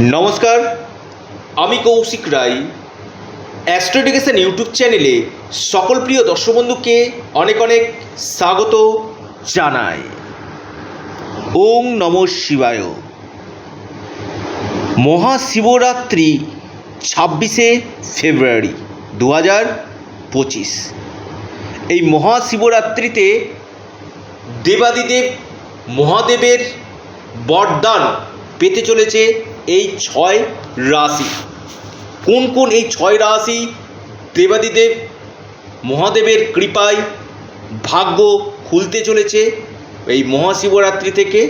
নমস্কার, আমি Kaushik Roy. Astro Education YouTube চ্যানেলে সকল প্রিয় দর্শক বন্ধুকে অনেক অনেক স্বাগত জানাই। ওং নম শিবায়। মহাশিবরাত্রি ছাব্বিশে ফেব্রুয়ারি দু হাজার পঁচিশ। এই মহাশিবরাত্রিতে দেবাদিদেব মহাদেবের বরদান পেতে চলেছে এই ছয় রাশি। কোন কোন এই ছয় রাশি দেবাদিদেব মহাদেবের কৃপায় ভাগ্য খুলতে চলেছে এই মহাশিবরাত্রি থেকে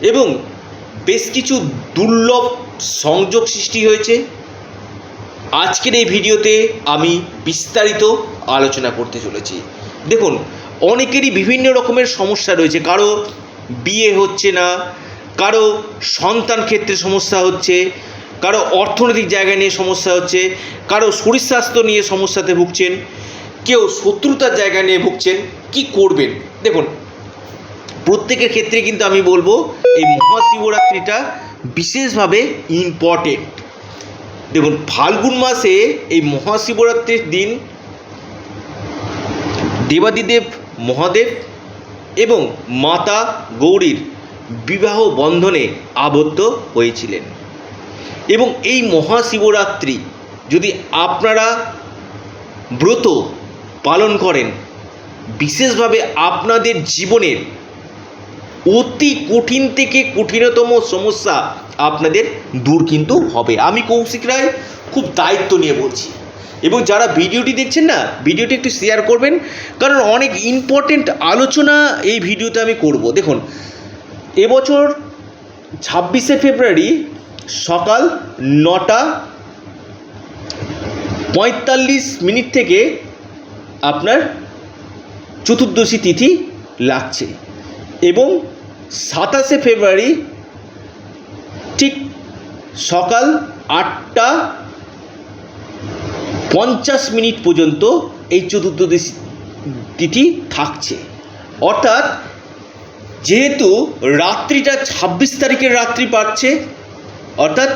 এবং বেশ কিছু দুর্লভ সংযোগ সৃষ্টি হয়েছে। আজকের এই ভিডিওতে আমি বিস্তারিত আলোচনা করতে চলেছি। দেখুন, অনেকেরই বিভিন্ন রকমের সমস্যা রয়েছে। কারও বিয়ে হচ্ছে না কারও সন্তান ক্ষেত্রে সমস্যা হচ্ছে, কারও অর্থনৈতিক জায়গা নিয়ে সমস্যা হচ্ছে, কারও শরীর স্বাস্থ্য নিয়ে সমস্যাতে ভুগছেন, কেউ শত্রুতার জায়গা নিয়ে ভুগছেন, কি করবেন? দেখুন, প্রত্যেকের ক্ষেত্রে কিন্তু আমি বলব, এই মহাশিবরাত্রিটা বিশেষভাবে ইম্পর্টেন্ট দেখুন, ফাল্গুন মাসে এই মহাশিবরাত্রির দিন দেবাদিদেব, মহাদেব এবং মাতা গৌরীর বিবাহ বন্ধনে আবদ্ধ হয়েছিলেন। এবং এই মহাশিবরাত্রি যদি আপনারা ব্রত পালন করেন, বিশেষভাবে আপনাদের জীবনের অতি কঠিন থেকে কঠিনতম সমস্যা আপনাদের দূর কিন্তু হবে। আমি কৌশিক রায় খুব দায়িত্ব নিয়ে বলছি। এবং যারা ভিডিওটি দেখছেন না, ভিডিওটি একটু শেয়ার করবেন, কারণ অনেক ইম্পর্টেন্ট আলোচনা এই ভিডিওতে আমি করব। দেখুন এবছর ছাব্বিশে ফেব্রুয়ারি সকাল নটা পঁয়তাল্লিশ মিনিট থেকে আপনার চতুর্দশী তিথি লাগছে এবং সাতাশে ফেব্রুয়ারি ঠিক সকাল আটটা পঞ্চাশ মিনিট পর্যন্ত এই চতুর্দশী তিথি থাকছে। অর্থাৎ যেহেতু রাত্রিটা ছাব্বিশ তারিখের রাত্রি পাচ্ছে, অর্থাৎ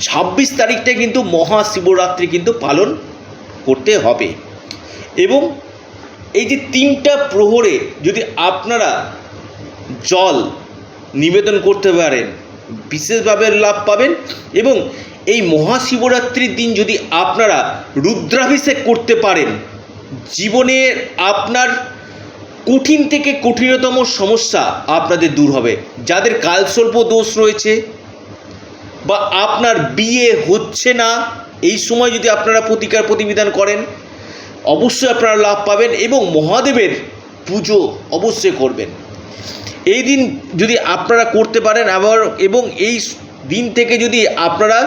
ছাব্বিশ তারিখটা কিন্তু মহাশিবরাত্রি কিন্তু পালন করতে হবে। এবং এই যে তিনটা প্রহরে যদি আপনারা জল নিবেদন করতে পারেন, বিশেষভাবে লাভ পাবেন এবং এই মহাশিবরাত্রির দিন যদি আপনারা রুদ্রাভিষেক করতে পারেন, জীবনের আপনার কঠিন থেকে কঠিনতম সমস্যা আপনাদের দূর হবে। যাদের কালস্বল্প দোষ রয়েছে বা আপনার বিয়ে হচ্ছে না, এই সময় যদি আপনারা প্রতিকার প্রতিবিধান করেন, অবশ্যই আপনারা লাভ পাবেন এবং মহাদেবের পুজো অবশ্যই করবেন। এই দিন যদি আপনারা করতে পারেন আবার এবং এই দিন থেকে যদি আপনারা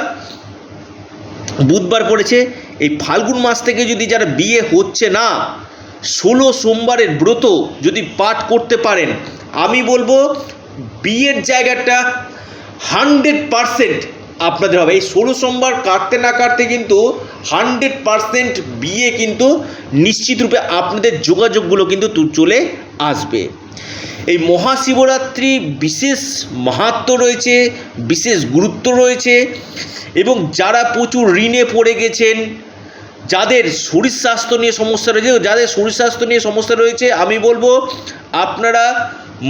বুধবার পড়েছে, এই ফাল্গুন মাস থেকে যদি যারা বিয়ে হচ্ছে না ষোলো সোমবারের ব্রত যদি পাঠ করতে পারেন, আমি বলব বিয়ের জায়গাটা হান্ড্রেড পারসেন্ট আপনাদের হবে। এই ষোলো সোমবার কাটতে না কাটতে কিন্তু হান্ড্রেড পারসেন্ট বিয়ে কিন্তু নিশ্চিত রূপে আপনাদের যোগাযোগগুলো কিন্তু চলে আসবে। এই মহাশিবরাত্রি বিশেষ মাহাত্ম রয়েছে, বিশেষ গুরুত্ব রয়েছে, এবং যারা প্রচুর ঋণে পড়ে গেছেন যাদের শরীর স্বাস্থ্য নিয়ে সমস্যা রয়েছে, যাদের শরীর স্বাস্থ্য নিয়ে সমস্যা রয়েছে, আমি বলব আপনারা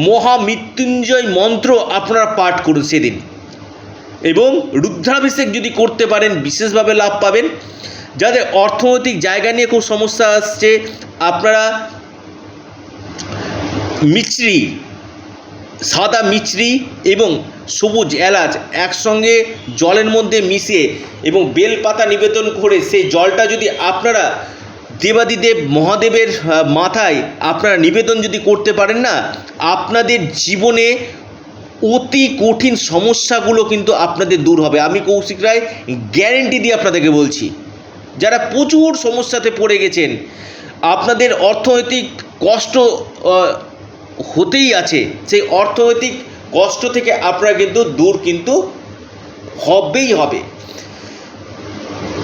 মহামৃত্যুঞ্জয় মন্ত্র আপনারা পাঠ করুন সেদিন। এবং রুদ্রাভিষেক যদি করতে পারেন, বিশেষভাবে লাভ পাবেন। যাদের অর্থনৈতিক জায়গা নিয়ে খুব সমস্যা আসছে, আপনারা মিছরি সাদা মিছরি এবং সবুজ এলাচ একসঙ্গে জলের মধ্যে মিশিয়ে এবং বেলপাতা নিবেদন করে সেই জলটা যদি আপনারা দেবাদিদেব মহাদেবের মাথায় আপনারা নিবেদন যদি করতে পারেন না, আপনাদের জীবনে অতি কঠিন সমস্যাগুলো কিন্তু আপনাদের দূর হবে। আমি কৌশিক রায়, গ্যারেন্টি দিয়ে আপনাদেরকে বলছি, যারা প্রচুর সমস্যাতে পড়ে গেছেন, আপনাদের অর্থনৈতিক কষ্ট হতেই আছে। সেই অর্থনৈতিক কষ্ট থেকে আপনারা কিন্তু দূর কিন্তু হবেই হবে।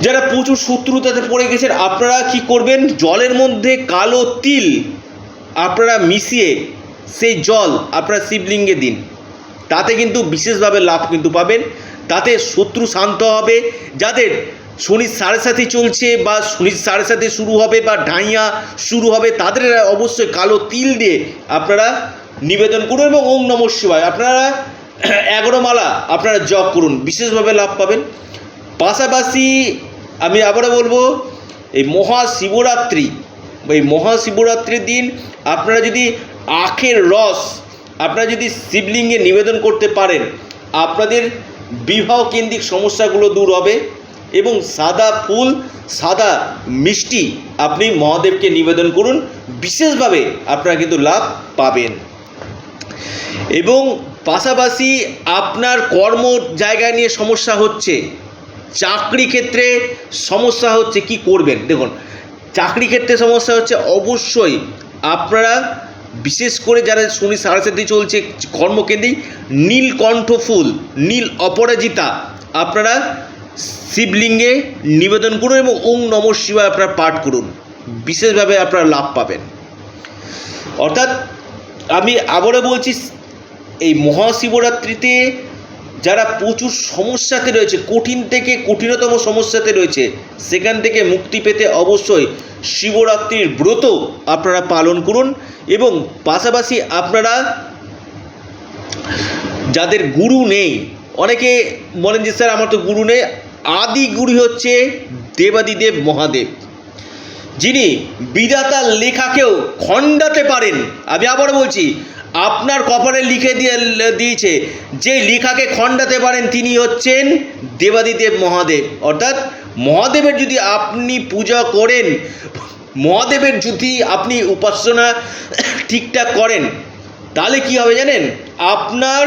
যারা প্রচুর শত্রুতাতে পড়ে গেছেন, আপনারা কি করবেন? জলের মধ্যে কালো তিল আপনারা মিশিয়ে সেই জল আপনারা শিবলিঙ্গে দিন। তাতে কিন্তু বিশেষভাবে লাভ কিন্তু পাবেন। তাতে শত্রু শান্ত হবে। যাদের শনির সাড়ে সাথে চলছে বা শনির সাড়ে সাথে শুরু হবে বা ঢাইয়া শুরু হবে, তাদের অবশ্যই কালো তিল দিয়ে আপনারা নিবেদন করুন এবং ওম নম শিবায়। আপনারা এগারো মালা আপনারা জপ করুন, বিশেষভাবে লাভ পাবেন। পাশাপাশি আমি আবারও বলব, এই মহাশিবরাত্রি, এই মহাশিবরাত্রির দিন আপনারা যদি আখের রস, আপনারা যদি শিবলিঙ্গে নিবেদন করতে পারেন, আপনাদের বিবাহ কেন্দ্রিক সমস্যাগুলো দূর হবে। এবং সাদা ফুল, সাদা মিষ্টি আপনি মহাদেবকে নিবেদন করুন। বিশেষভাবে আপনারা কিন্তু লাভ পাবেন। এবং পাশাপাশি আপনার কর্ম জায়গায় নিয়ে সমস্যা হচ্ছে। চাকরি ক্ষেত্রে সমস্যা হচ্ছে কি করবেন? দেখুন, চাকরি ক্ষেত্রে সমস্যা হচ্ছে অবশ্যই আপনারা বিশেষ করে যারা শনি সাড়ে সাথে চলছে কর্মকেন্দ্রিক নীলকণ্ঠ ফুল, নীল অপরাজিতা আপনারা শিবলিঙ্গে নিবেদন করুন এবং ওং নম শিবায় আপনারা পাঠ করুন। বিশেষভাবে আপনারা লাভ পাবেন। অর্থাৎ আমি আবারও বলছি, এই মহাশিবরাত্রিতে যারা প্রচুর সমস্যাতে রয়েছে, কঠিন থেকে কঠিনতম সমস্যাতে রয়েছে, সেখান থেকে মুক্তি পেতে অবশ্যই শিবরাত্রির ব্রত আপনারা পালন করুন এবং পাশাপাশি আপনারা যাদের গুরু নেই, অনেকে বলেন যে, স্যার, আমার তো গুরু নেই। আদি গুরু হচ্ছে দেবাদিদেব মহাদেব। যিনি বিধাতার লেখাকেও খণ্ডাতে পারেন। আমি আবার বলছি, আপনার কপালে লিখে দিয়ে দিয়েছে, যে লেখাকে খণ্ডাতে পারেন তিনি হচ্ছেন দেবাদিদেব মহাদেব। অর্থাৎ মহাদেবের যদি আপনি পূজা করেন, মহাদেবের যদি আপনি উপাসনা ঠিকঠাক করেন, তাহলে কি হবে জানেন? আপনার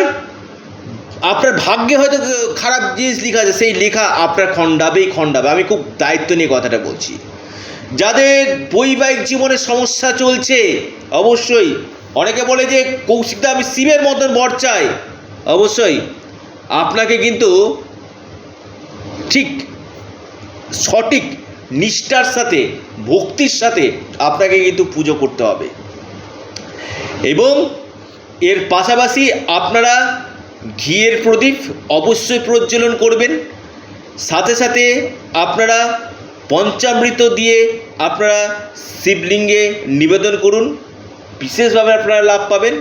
আপনার ভাগ্যে হয়তো খারাপ জিনিস লেখা আছে, সেই লেখা আপনার খণ্ডাবেই খণ্ডাবে। আমি খুব দায়িত্ব নিয়ে কথাটা বলছি। যাদের বৈবাহিক জীবনে সমস্যা চলছে, অবশ্যই অনেকে বলে যে কৌশিকদা আমি শিবের মতন বর চাই। অবশ্যই আপনাকে কিন্তু ঠিক সঠিক নিষ্ঠার সাথে, ভক্তির সাথে আপনাকে কিন্তু পুজো করতে হবে। এবং এর পাশাপাশি আপনারা ঘিয়ের প্রদীপ অবশ্যই প্রজ্বলন করবেন। সাথে সাথে আপনারা পঞ্চামৃত দিয়ে আপনারা শিবলিঙ্গে নিবেদন করুন। বিশেষভাবে আপনারা লাভ পাবেন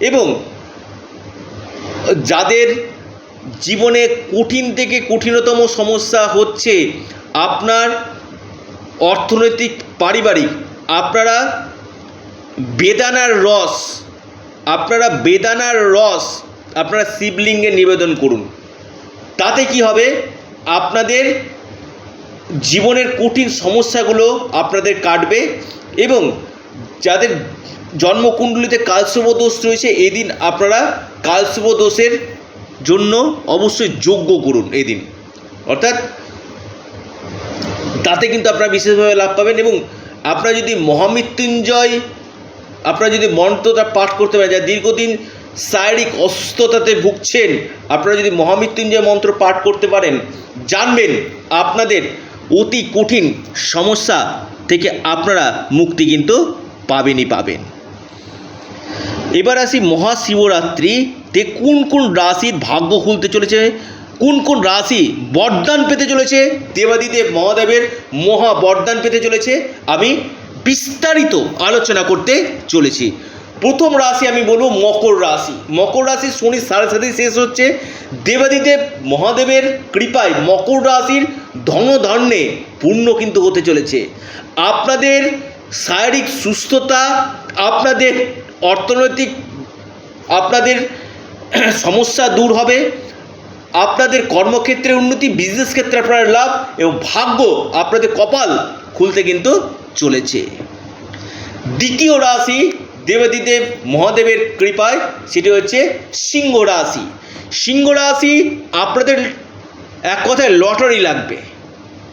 এবং যাদের জীবনে কঠিন থেকে কঠিনতম সমস্যা হচ্ছে আপনার অর্থনৈতিক, পারিবারিক, আপনারা বেদানার রস, আপনারা বেদানার রস আপনারা শিবলিঙ্গে নিবেদন করুন। তাতে কি হবে? আপনাদের জীবনের কঠিন সমস্যাগুলো আপনাদের কাটবে এবং যাদের জন্মকুণ্ডলিতে কালশুভ দোষ রয়েছে, এদিন আপনারা কালশুভ দোষের জন্য অবশ্যই যোগ্য করুন এদিন। অর্থাৎ তাতে কিন্তু আপনারা বিশেষভাবে লাভ পাবেন এবং আপনারা যদি মহামৃত্যুঞ্জয়, আপনারা যদি মন্ত্রটা পাঠ করতে পারেন, যা দীর্ঘদিন শারীরিক অসুস্থতাতে ভুগছেন। আপনারা যদি মহামৃত্যুঞ্জয় মন্ত্র পাঠ করতে পারেন, জানবেন আপনাদের অতি কঠিন সমস্যা থেকে আপনারা মুক্তি কিন্তু পাবেনই পাবেন। এবার আসি মহাশিবরাত্রিতে কোন কোন রাশির ভাগ্য খুলতে চলেছে? কোন কোন রাশি বরদান পেতে চলেছে? দেবাদিদেব মহাদেবের মহা বরদান পেতে চলেছে। আমি বিস্তারিত আলোচনা করতে চলেছি। প্রথম রাশি আমি বলব মকর রাশি। মকর রাশি শনি সাড়ে সাথে শেষ হচ্ছে। দেবাদিদেব মহাদেবের কৃপায় মকর রাশির ধনধান্যে পূর্ণ কিন্তু হতে চলেছে। আপনাদের শারীরিক সুস্থতা, আপনাদের অর্থনৈতিক, আপনাদের সমস্যা দূর হবে। আপনাদের কর্মক্ষেত্রে উন্নতি বিজনেস ক্ষেত্রে আপনার লাভ এবং ভাগ্য আপনাদের কপাল খুলতে কিন্তু চলেছে। দ্বিতীয় রাশি দেবাদিদেব মহাদেবের কৃপায় সেটি হচ্ছে সিংহ রাশি। সিংহ রাশি আপনাদের এক কথায় লটারি লাগবে।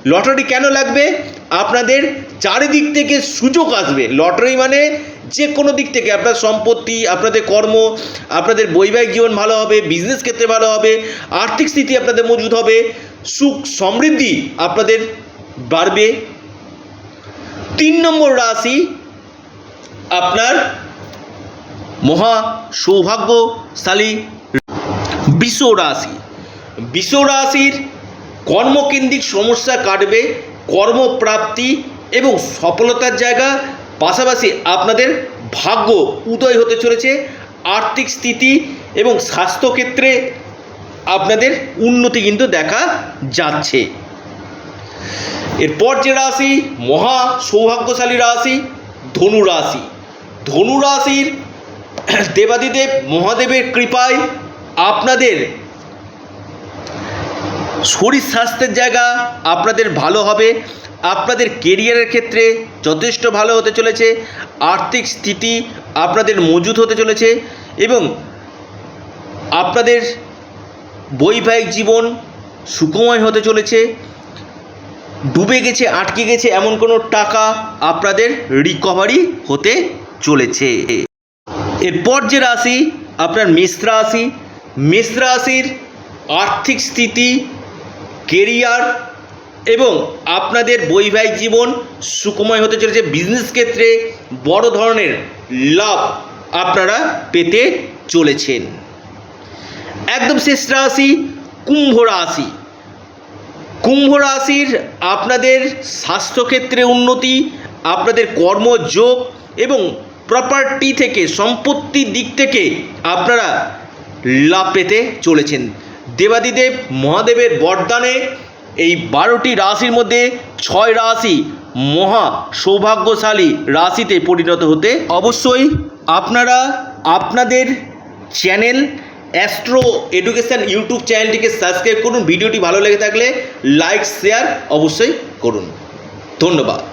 লটারি কেন লাগবে? আপনাদের চারিদিক থেকে সুযোগ আসবে। লটারি মানে যে কোনো দিক থেকে আপনার সম্পত্তি, আপনাদের কর্ম, আপনাদের বৈবাহিক জীবন ভালো হবে বিজনেস ক্ষেত্রে ভালো হবে, আর্থিক স্থিতি আপনাদের মজবুত হবে, সুখ সমৃদ্ধি আপনাদের বাড়বে। তিন নম্বর রাশি আপনার মহা সৌভাগ্যশালী বৃষ রাশি। বিষ রাশির কর্মকেন্দ্রিক সমস্যা কাটবে, কর্মপ্রাপ্তি এবং সফলতার জায়গা, পাশাপাশি আপনাদের ভাগ্য উদয় হতে চলেছে। আর্থিক স্থিতি এবং স্বাস্থ্যক্ষেত্রে আপনাদের উন্নতি কিন্তু দেখা যাচ্ছে। এরপর যে রাশি, মহা সৌভাগ্যশালী রাশি, ধনু রাশি। ধনু রাশির দেবাদিদেব মহাদেবের কৃপায় আপনাদের শরীর স্বাস্থ্যের জায়গা আপনাদের ভালো হবে। আপনাদের কেরিয়ারের ক্ষেত্রে যথেষ্ট ভালো হতে চলেছে। আর্থিক স্থিতি আপনাদের মজুত হতে চলেছে এবং আপনাদের বৈবাহিক জীবন সুখময় হতে চলেছে। ডুবে গেছে, আটকে গেছে এমন কোনো টাকা আপনাদের রিকভারি হতে চলেছে। এরপর যে রাশি, আপনার মেষ রাশি মেষ রাশির আর্থিক স্থিতি কেরিয়ার এবং আপনাদের বৈবাহিক জীবন সুখময় হতে চলেছে। বিজনেস ক্ষেত্রে বড় ধরনের লাভ আপনারা পেতে চলেছেন। একদম শেষ রাশি, কুম্ভ রাশি। কুম্ভ রাশির আপনাদের স্বাস্থ্যক্ষেত্রে উন্নতি, আপনাদের কর্মযোগ এবং প্রপার্টি থেকে, সম্পত্তির দিক থেকে আপনারা লাভ পেতে চলেছেন। দেবাদিদেব মহাদেবের বরদানে এই বারোটি রাশির মধ্যে ছয় রাশি মহা সৌভাগ্যশালী রাশিতে পরিণত হতে অবশ্যই আপনারা আপনাদের চ্যানেল অ্যাস্ট্রো এডুকেশন ইউটিউব চ্যানেলটিকে সাবস্ক্রাইব করুন। ভিডিওটি ভালো লেগে থাকলে লাইক, শেয়ার অবশ্যই করুন। ধন্যবাদ।